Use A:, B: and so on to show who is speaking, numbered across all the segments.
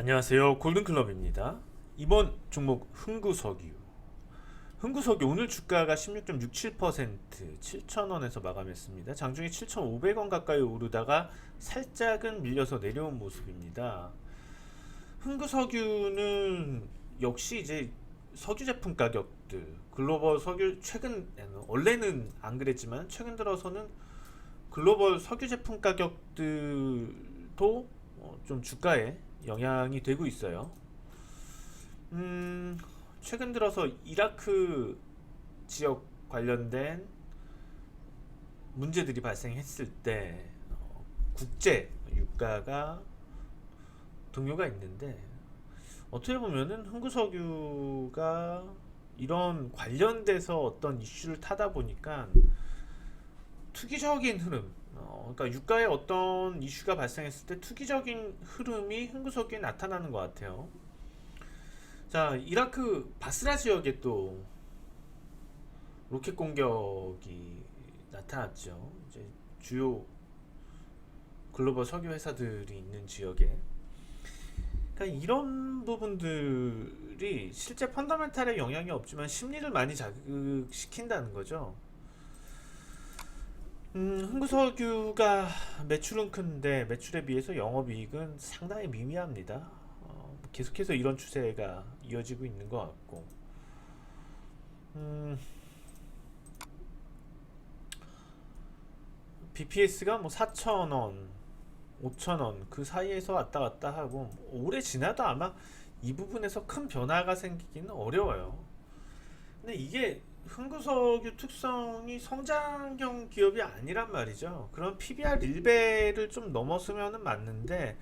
A: 안녕하세요. 골든클럽입니다. 이번 종목 흥구석유. 흥구석유 오늘 주가가 16.67% 7,000원에서 마감했습니다. 장중에 7,500원 가까이 오르다가 살짝은 밀려서 내려온 모습입니다. 흥구석유는 역시 이제 석유 제품 가격들 글로벌 석유 최근에는 원래는 안 그랬지만 최근 들어서는 글로벌 석유 제품 가격들도 어, 좀 주가에 영향이 되고 있어요. 음, 최근 들어서 이라크 지역 관련된 문제들이 발생했을 때 어, 국제 유가가 동요가 있는데 어떻게 보면은 흥구석유가 이런 관련돼서 어떤 이슈를 타다 보니까 투기적인 흐름, 어, 그러니까 유가에 어떤 이슈가 발생했을 때 투기적인 흐름이 흥구석유에 나타나는 것 같아요. 자, 이라크 바스라 지역에 또 로켓 공격이 나타났죠. 이제 주요 글로벌 석유 회사들이 있는 지역에. 그러니까 이런 부분들이 실제 펀더멘탈에 영향이 없지만 심리를 많이 자극시킨다는 거죠. 음, 흥구석유가 매출은 큰데 매출에 비해서 영업이익은 상당히 미미합니다. 어, 계속해서 이런 추세가 이어지고 있는 것 같고, 음, BPS가 뭐 4,000원, 5,000원 그 사이에서 왔다 갔다 하고 오래 지나도 아마 이 부분에서 큰 변화가 생기기는 어려워요. 근데 이게 흥구석유 특성이 성장형 기업이 아니란 말이죠. 그런 PBR 1배를 좀 넘었으면 맞는데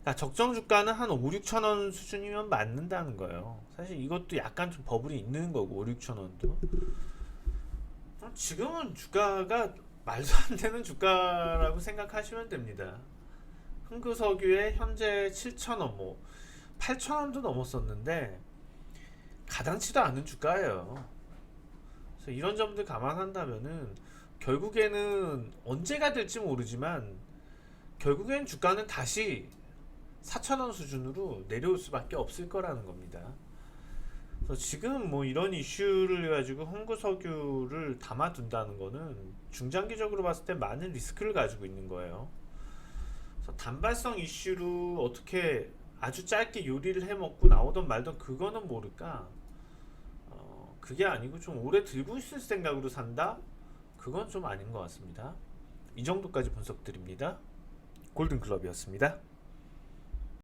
A: 그러니까 적정 주가는 한 5, 6천 원 수준이면 맞는다는 거예요. 사실 이것도 약간 좀 버블이 있는 거고 5, 6천 원도. 어, 지금은 주가가 말도 안 되는 주가라고 생각하시면 됩니다. 흥구석유의 현재 7천 원, 뭐 8천 원도 넘었었는데 가당치도 않은 주가예요. 그래서 이런 점들 감안한다면은 결국에는 언제가 될지 모르지만 결국엔 주가는 다시 4천원 수준으로 내려올 수밖에 없을 거라는 겁니다. 그래서 지금 뭐 이런 이슈를 가지고 홍구석유를 담아둔다는 거는 중장기적으로 봤을 때 많은 리스크를 가지고 있는 거예요. 그래서 단발성 이슈로 어떻게 아주 짧게 요리를 해 먹고 나오던 말던 그거는 모를까 어, 그게 아니고 좀 오래 들고 있을 생각으로 산다? 그건 좀 아닌 것 같습니다. 이 정도까지 분석 드립니다. 골든클럽이었습니다.